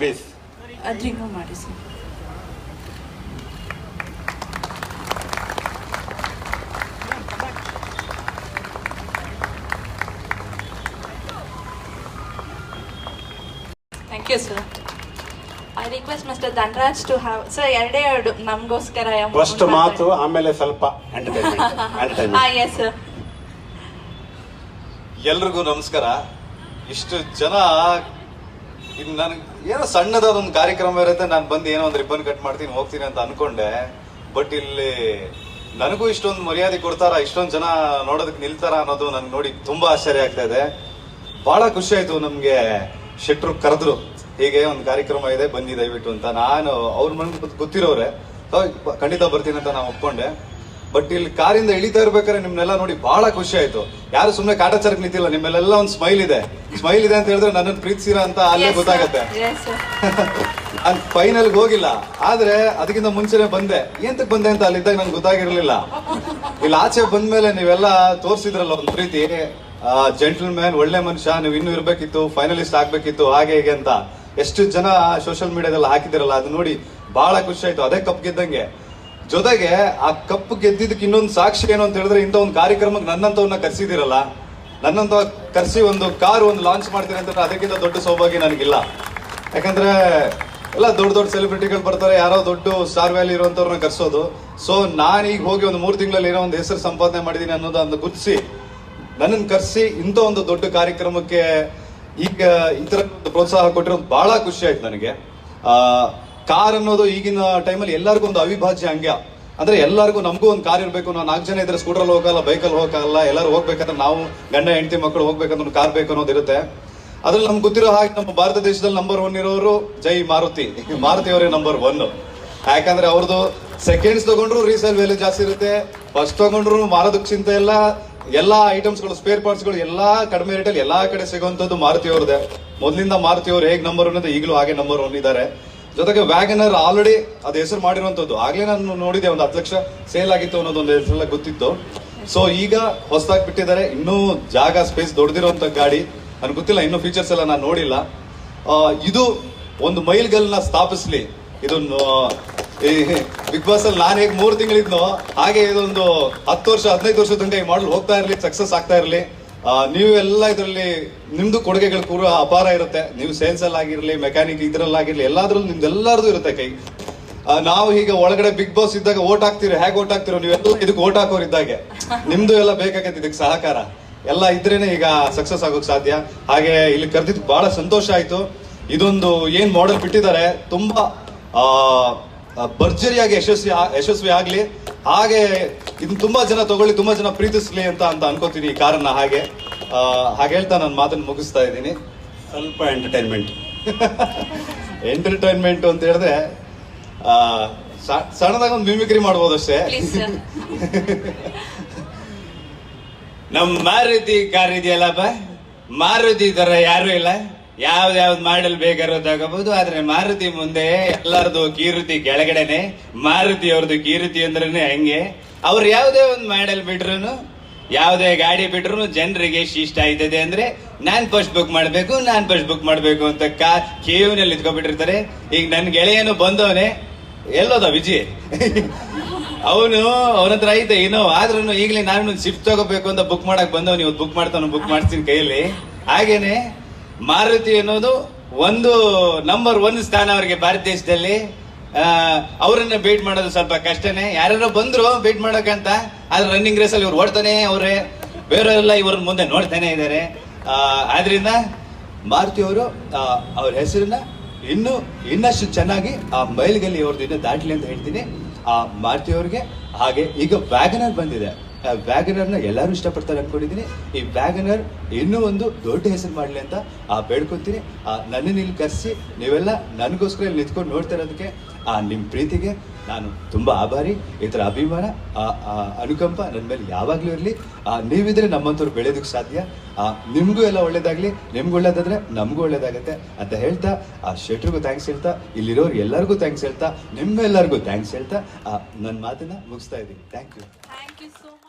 Please ಅದು remove ಮಾಡಿ sir. Thank you sir I request mister Dhanraj to have sir ಎರಡೇ ಎರಡು ನಮಗೋಸ್ಕರ ಫಸ್ಟ್ ಮಾತು. ಆಮೇಲೆ ಸ್ವಲ್ಪ ಎಂಟರ್ಟೈನ್ಮೆಂಟ್ ಹಾ ಎಂಟರ್ಟೈನ್ಮೆಂಟ್ ಎಸ್ ಸರ್ ಎಲ್ರಿಗೂ ನಮಸ್ಕಾರ. ಇಷ್ಟು ಜನ ಇನ್ನು ನನಗೆ ಏನೋ ಸಣ್ಣದಾದ ಒಂದು ಕಾರ್ಯಕ್ರಮ ಇರುತ್ತೆ, ನಾನು ಬಂದು ಏನೋ ಒಂದು ರಿಬ್ಬನ್ ಕಟ್ ಮಾಡ್ತೀನಿ, ಹೋಗ್ತೀನಿ ಅಂತ ಅನ್ಕೊಂಡೆ. ಬಟ್ ಇಲ್ಲಿ ನನಗೂ ಇಷ್ಟೊಂದು ಮರ್ಯಾದೆ ಕೊಡ್ತಾರ? ಇಷ್ಟೊಂದು ಜನ ನೋಡೋದಕ್ಕೆ ನಿಲ್ತಾರ ಅನ್ನೋದು ನನ್ಗೆ ನೋಡಿ ತುಂಬಾ ಆಶ್ಚರ್ಯ ಆಗ್ತಾ ಇದೆ. ಬಹಳ ಖುಷಿ ಆಯ್ತು ನಮ್ಗೆ ಶೆಟ್ರು ಕರೆದ್ರು. ಹೀಗೆ ಒಂದು ಕಾರ್ಯಕ್ರಮ ಇದೆ, ಬನ್ನಿ ದಯವಿಟ್ಟು ಅಂತ. ನಾನು ಅವ್ರ ಮನೆಗೆ ಗೊತ್ತಿರೋರೆ. ಖಂಡಿತ ಬರ್ತೀನಿ ಅಂತ ನಾನು ಒಪ್ಕೊಂಡೆ. ಬಟ್ ಇಲ್ಲಿ ಕಾರಿಂದ ಇಳಿತಾ ಇರ್ಬೇಕಾದ್ರೆ ನಿಮ್ನೆಲ್ಲ ನೋಡಿ ಬಹಳ ಖುಷಿ ಆಯ್ತು. ಯಾರು ಸುಮ್ಮನೆ ಕಾಟಾಚಾರಕ್ಕೆ ನಿಂತಿಲ್ಲ ನಿಮ್ಮೆಲ್ಲ ಒಂದು ಸ್ಮೈಲ್ ಇದೆ. ಸ್ಮೈಲ್ ಇದೆ ಅಂತ ಹೇಳಿದ್ರೆ ನನ್ನನ್ನು ಪ್ರೀತಿಸಿರ ಅಂತ ಅಲ್ಲೇ ಗೊತ್ತಾಗತ್ತೆ. ನಾನು ಫೈನಲ್ ಹೋಗಿಲ್ಲ. ಆದ್ರೆ ಅದಕ್ಕಿಂತ ಮುಂಚೆನೆ ಬಂದೆ. ಎಂತಕ್ ಬಂದೆ ಅಂತ ಅಲ್ಲಿದ್ದಾಗ ನನ್ಗೆ ಗೊತ್ತಾಗಿರ್ಲಿಲ್ಲ. ಇಲ್ಲಿ ಆಚೆ ಬಂದ್ಮೇಲೆ ನೀವೆಲ್ಲ ತೋರಿಸಿದ್ರಲ್ಲ ಒಂದು ಪ್ರೀತಿ. ಜೆಂಟಲ್ ಮ್ಯಾನ್ ಒಳ್ಳೆ ಮನುಷ್ಯ ನೀವು ಇನ್ನೂ ಇರ್ಬೇಕಿತ್ತು ಫೈನಲಿಸ್ಟ್ ಆಗ್ಬೇಕಿತ್ತು ಹಾಗೆ ಹೀಗೆ ಅಂತ. ಎಷ್ಟು ಜನ ಸೋಷಿಯಲ್ ಮೀಡಿಯಾದಲ್ಲಿ ಹಾಕಿದಿರಲ್ಲ ಅದು ನೋಡಿ ಬಹಳ ಖುಷಿ ಆಯ್ತು. ಅದೇ ಕಪ್ ಗೆದ್ದಂಗೆ ಜೊತೆಗೆ ಆ ಕಪ್ ಗೆದ್ದಿದ್ದಕ್ಕೆ ಇನ್ನೊಂದು ಸಾಕ್ಷಿ ಏನು ಅಂತ ಹೇಳಿದ್ರೆ ಇಂಥ ಒಂದು ಕಾರ್ಯಕ್ರಮಕ್ಕೆ ನನ್ನಂತವನ್ನ ಕರೆಸಿದಿರಲ್ಲ ನನ್ನಂತ ಕರೆಸಿ ಒಂದು ಕಾರ್ ಒಂದು ಲಾಂಚ್ ಮಾಡ್ತೀನಿ ಅಂತ ಅದಕ್ಕಿಂತ ದೊಡ್ಡ ಸೌಭಾಗ್ಯ ನನಗಿಲ್ಲ. ಯಾಕಂದ್ರೆ ಎಲ್ಲ ದೊಡ್ಡ ದೊಡ್ಡ ಸೆಲೆಬ್ರಿಟಿಗಳು ಬರ್ತಾರೆ, ಯಾರೋ ದೊಡ್ಡ ಸ್ಟಾರ್ ವ್ಯಾಲಿ ಇರುವಂತವ್ರನ್ನ ಕರೆಸೋದು. ಸೊ ನಾನು ಈಗ ಹೋಗಿ ಒಂದು ಮೂರು ತಿಂಗಳಲ್ಲಿ ಏನೋ ಒಂದು ಹೆಸರು ಸಂಪಾದನೆ ಮಾಡಿದೀನಿ ಅನ್ನೋದನ್ನ ಗುರ್ತಿಸಿ, ನನ್ನನ್ನು ಕರೆಸಿ ಇಂಥ ಒಂದು ದೊಡ್ಡ ಕಾರ್ಯಕ್ರಮಕ್ಕೆ ಈಗ ಈ ಥರ ಪ್ರೋತ್ಸಾಹ ಕೊಟ್ಟಿರೋದು ಭಾಳ ಖುಷಿ ಆಯ್ತು ನನಗೆ. ಕಾರ್ ಅನ್ನೋದು ಈಗಿನ ಟೈಮಲ್ಲಿ ಎಲ್ಲರಿಗೂ ಒಂದು ಅವಿಭಾಜ್ಯ ಅಂಗ್ಯ ಅಂದ್ರೆ ಎಲ್ಲರಿಗೂ ನಮಗೂ ಒಂದು ಕಾರ್ ಇರಬೇಕು ನಾವು ನಾಲ್ಕು ಜನ ಇದ್ರೆ ಸ್ಕೂಟರ್ ಹೋಗಲ್ಲ ಬೈಕಲ್ಲಿ ಹೋಗಲ್ಲ, ಎಲ್ಲರೂ ಹೋಗ್ಬೇಕಂದ್ರೆ ನಾವು ಗಂಡ, ಹೆಂಡತಿ ಮಕ್ಕಳು ಹೋಗ್ಬೇಕಂದ್ರೆ ಒಂದು ಕಾರ್ ಬೇಕು ಅನ್ನೋದು ಇರುತ್ತೆ. ಅದ್ರಲ್ಲಿ ನಮ್ಗೆ ಗೊತ್ತಿರೋ ಹಾಗೆ ನಮ್ಮ ಭಾರತ ದೇಶದಲ್ಲಿ ನಂಬರ್ ಒನ್ ಇರೋರು ಜೈ ಮಾರುತಿ. ಮಾರುತಿ ಅವರೇ ನಂಬರ್ ಒನ್ ಯಾಕಂದ್ರೆ ಅವ್ರದ್ದು ಸೆಕೆಂಡ್ಸ್ ತಗೊಂಡ್ರು ರೀಸೇಲ್ ವ್ಯಾಲ್ಯೂ ಜಾಸ್ತಿ ಇರುತ್ತೆ ಫಸ್ಟ್ ತಗೊಂಡ್ರು ಮಾರೋದಕ್ಕೆ ಚಿಂತೆ ಇಲ್ಲ. ಎಲ್ಲಾ ಐಟಮ್ಸ್ಗಳು ಸ್ಪೇರ್ ಪಾರ್ಟ್ಸ್ಗಳು ಎಲ್ಲಾ ಕಡಿಮೆ ರೇಟಲ್ಲಿ ಎಲ್ಲಾ ಕಡೆ ಸಿಗುವಂತದ್ದು ಮಾರುತಿ ಅವ್ರದೇ ಮೊದಲಿಂದ ಮಾರುತಿ ಅವ್ರು ಹೇಗೆ ನಂಬರ್ ಒನ್ ಇದೆ ಈಗಲೂ ಹಾಗೆ ನಂಬರ್ ಒನ್ ಇದ್ದಾರೆ. ಜೊತೆಗೆ ವ್ಯಾಗನರ್ ಆಲ್ರೆಡಿ ಅದು ಹೆಸರು ಮಾಡಿರುವಂತದ್ದು. ಆಗ್ಲೇ ನಾನು ನೋಡಿದೆ ಒಂದು ಹತ್ತು ಲಕ್ಷ ಸೇಲ್ ಆಗಿತ್ತು ಅನ್ನೋದು ಒಂದು ಹೆಸರೆಲ್ಲ ಗೊತ್ತಿತ್ತು. ಸೊ ಈಗ ಹೊಸದಾಗಿ ಬಿಟ್ಟಿದ್ದಾರೆ. ಇನ್ನೂ ಜಾಗ ಸ್ಪೇಸ್ ದೊಡ್ಡದಿರುವಂತ ಗಾಡಿ. ನನಗೆ ಗೊತ್ತಿಲ್ಲ, ಇನ್ನೂ ಫೀಚರ್ಸ್ ಎಲ್ಲ ನಾನು ನೋಡಿಲ್ಲ. ಇದು ಒಂದು ಮೈಲ್ ಮೈಲ್ಗಲ್ನ ಸ್ಥಾಪಿಸ್ಲಿ. ಇದೊಂದು ಬಿಗ್ ಬಾಸ್ ಅಲ್ಲಿ ನಾನು ಹೇಗೆ ಮೂರು ತಿಂಗಳಿದ್ನೋ, ಹಾಗೆ ಇದೊಂದು ಹತ್ತು ವರ್ಷ, ಹದಿನೈದು ವರ್ಷದ ತನಕ ಈ ಮಾಡಲ್ ಹೋಗ್ತಾ ಇರಲಿ ಸಕ್ಸಸ್ ಆಗ್ತಾ ಇರಲಿ. ನೀವು ಎಲ್ಲ ಇದರಲ್ಲಿ ನಿಮ್ದು ಕೊಡುಗೆಗಳು ಕೂಡ ಅಪಾರ ಇರುತ್ತೆ. ನೀವು ಸೇಲ್ಸ್ ಅಲ್ಲಿ ಆಗಿರಲಿ ಮೆಕ್ಯಾನಿಕ್ ಇದ್ರಲ್ಲಾಗಿರ್ಲಿ, ಎಲ್ಲಾದ್ರಲ್ಲೂ ನಿಮ್ದು ಎಲ್ಲರದು ಇರುತ್ತೆ ಕೈ. ನಾವು ಈಗ ಒಳಗಡೆ ಬಿಗ್ ಬಾಸ್ ಇದ್ದಾಗ ಓಟ್ ಹಾಕ್ತಿರೋ, ಹೇಗೆ ಓಟ್ ಹಾಕ್ತಿರೋ ನೀವೆಲ್ಲ ಇದಕ್ಕೆ ಓಟ್ ಹಾಕೋರು ಇದ್ದಾಗೆ. ನಿಮ್ದು ಎಲ್ಲ ಬೇಕಾಗತ್ತೆ ಇದಕ್ಕೆ ಸಹಕಾರ. ಎಲ್ಲ ಇದ್ರೇನೆ ಈಗ ಸಕ್ಸಸ್ ಆಗೋಕ್ ಸಾಧ್ಯ. ಹಾಗೆ ಇಲ್ಲಿ ಕರೆದಿದ್ದು ಬಹಳ ಸಂತೋಷ ಆಯ್ತು. ಇದೊಂದು ಏನ್ ಮಾಡೆಲ್ ಬಿಟ್ಟಿದ್ದಾರೆ, ತುಂಬಾ ಭರ್ಜರಿಯಾಗಿ ಯಶಸ್ವಿ ಯಶಸ್ವಿ ಆಗಲಿ. ಹಾಗೆ ಇದನ್ನ ತುಂಬಾ ಜನ ತಗೊಳ್ಳಿ ತುಂಬಾ ಜನ ಪ್ರೀತಿಸ್ಲಿ ಅಂತ ಅಂತ ಅನ್ಕೋತೀನಿ ಈ ಕಾರನ್ನ ಹಾಗೆ. ಹಾಗೆ ಹೇಳ್ತಾ ನಾನು ಮಾತನ್ನು ಮುಗಿಸ್ತಾ ಇದ್ದೀನಿ. ಸ್ವಲ್ಪ ಎಂಟರ್ಟೈನ್ಮೆಂಟ್ ಎಂಟರ್ಟೈನ್ಮೆಂಟ್ ಅಂತ ಹೇಳಿದ್ರೆ ಸಣ್ಣದಾಗ ಒಂದು ಮಿಮಿಕ್ರಿ ಮಾಡ್ಬೋದು ಅಷ್ಟೇ. ನಮ್ಮ ಮಾರುತಿ ಕಾರ್ ಇದೆಯಲ್ಲಪ್ಪ ಮಾರುತಿ ತರ ಯಾರು ಇಲ್ಲ. ಯಾವ್ದು ಯಾವ್ದು ಮಾಡಲ್ ಬೇಕಾರೋ ತಗೋಬಹುದು, ಆದ್ರೆ ಮಾರುತಿ ಮುಂದೆ ಎಲ್ಲರದು ಕೀರ್ತಿ ಕೆಳಗಡೆನೆ. ಮಾರುತಿ ಅವ್ರದ್ದು ಕೀರ್ತಿ ಅಂದ್ರೇನೆ ಹಂಗೆ. ಅವ್ರು ಯಾವುದೇ ಒಂದು ಮಾಡಲ್ ಬಿಟ್ರು ಯಾವುದೇ ಗಾಡಿ ಬಿಟ್ರು ಜನರಿಗೆ ಇಷ್ಟ ಆಯ್ತದೆ ಅಂದ್ರೆ, ನಾನ್ ಫಸ್ಟ್ ಬುಕ್ ಮಾಡ್ಬೇಕು, ನಾನ್ ಫಸ್ಟ್ ಬುಕ್ ಮಾಡ್ಬೇಕು ಅಂತ ಕಾ ಕೇವಿನಲ್ಲಿ ಇದ್ಕೊಬಿಟ್ಟಿರ್ತಾರೆ ಈಗ ನನ್ನ ಗೆಳೆಯನು ಬಂದವನೇ, ಎಲ್ಲೋದ ವಿಜಯ್? ಅವನು ಅವನ ಹತ್ರ ಐತೆ, ಏನೋ ಆದ್ರೂ ಈಗಲೇ ನಾನು ಶಿಫ್ಟ್ ತಗೋಬೇಕು ಅಂತ ಬುಕ್ ಮಾಡಕ್ ಬಂದವನು ಇವತ್ತು ಬುಕ್ ಮಾಡ್ತಾನು ಬುಕ್ ಮಾಡ್ತೀನಿ ಕೈಯಲ್ಲಿ. ಹಾಗೇನೆ ಮಾರುತಿ ಅನ್ನೋದು ಒಂದು ನಂಬರ್ ಒನ್ ಸ್ಥಾನ ಅವರಿಗೆ ಭಾರತ ದೇಶದಲ್ಲಿ. ಅವರನ್ನ ಬೇಟ್ ಮಾಡೋದು ಸ್ವಲ್ಪ ಕಷ್ಟನೇ. ಯಾರ್ಯಾರೋ ಬಂದ್ರು ಬೀಟ್ ಮಾಡೋಕ್ಕಂತ ಆದ್ರೆ ರನ್ನಿಂಗ್ ರೇಸ್ ಅಲ್ಲಿ ಇವ್ರು ಓಡ್ತಾನೆ ಅವ್ರೆ. ಬೇರೆಯವರೆಲ್ಲ ಇವ್ರ ಮುಂದೆ ನೋಡ್ತಾನೆ ಇದ್ದಾರೆ ಆದ್ರಿಂದ ಮಾರುತಿ ಅವರು ಅವ್ರ ಹೆಸರನ್ನ ಇನ್ನು ಇನ್ನಷ್ಟು ಚೆನ್ನಾಗಿ ಆ ಮೈಲ್ಗಲ್ಲಿ ಅವ್ರದ್ದು ಇನ್ನೂ ದಾಟ್ಲಿ ಅಂತ ಹೇಳ್ತೀನಿ. ಆ, ಮಾರುತಿ ಅವ್ರಿಗೆ, ಹಾಗೆ ಈಗ ವ್ಯಾಗನರ್ ಬಂದಿದೆ. ವ್ಯಾಗನರ್ನ ಎಲ್ಲರೂ ಇಷ್ಟಪಡ್ತಾರೆ ಅಂದ್ಕೊಂಡಿದ್ದೀನಿ ಈ ವ್ಯಾಗನರ್ ಇನ್ನೂ ಒಂದು ದೊಡ್ಡ ಹೆಸರು ಮಾಡಲಿ ಅಂತ ಆ ಬೇಡ್ಕೊತೀನಿ. ಆ ನನ್ನನ್ನು ಇಲ್ಲಿ ಕರೆಸಿ, ನೀವೆಲ್ಲ ನನಗೋಸ್ಕರ ಇಲ್ಲಿ ನಿಂತ್ಕೊಂಡು ನೋಡ್ತಾ ಇರೋದಕ್ಕೆ ಆ ನಿಮ್ಮ ಪ್ರೀತಿಗೆ ನಾನು ತುಂಬಾ ಆಭಾರಿ. ಈ ಥರ ಅಭಿಮಾನ ಅನುಕಂಪ ನನ್ನ ಮೇಲೆ ಯಾವಾಗಲೂ ಇರಲಿ. ನೀವಿದ್ರೆ ನಮ್ಮಂಥವ್ರು ಬೆಳೆಯೋದಕ್ಕೆ ಸಾಧ್ಯ. ನಿಮಗೂ ಎಲ್ಲ ಒಳ್ಳೇದಾಗ್ಲಿ, ನಿಮ್ಗೂ ಒಳ್ಳೇದಾದ್ರೆ ನಮಗೂ ಒಳ್ಳೇದಾಗತ್ತೆ ಅಂತ ಹೇಳ್ತಾ, ಆ, ಶೆಟ್ರಿಗೂ ಥ್ಯಾಂಕ್ಸ್ ಹೇಳ್ತಾ, ಇಲ್ಲಿರೋರು ಎಲ್ಲರಿಗೂ ಥ್ಯಾಂಕ್ಸ್ ಹೇಳ್ತಾ, ನಿಮ್ಮೆಲ್ಲರಿಗೂ ಥ್ಯಾಂಕ್ಸ್ ಹೇಳ್ತಾ ನನ್ನ ಮಾತನ್ನು ಮುಗಿಸ್ತಾ ಇದ್ದೀನಿ. Thank you thank you so much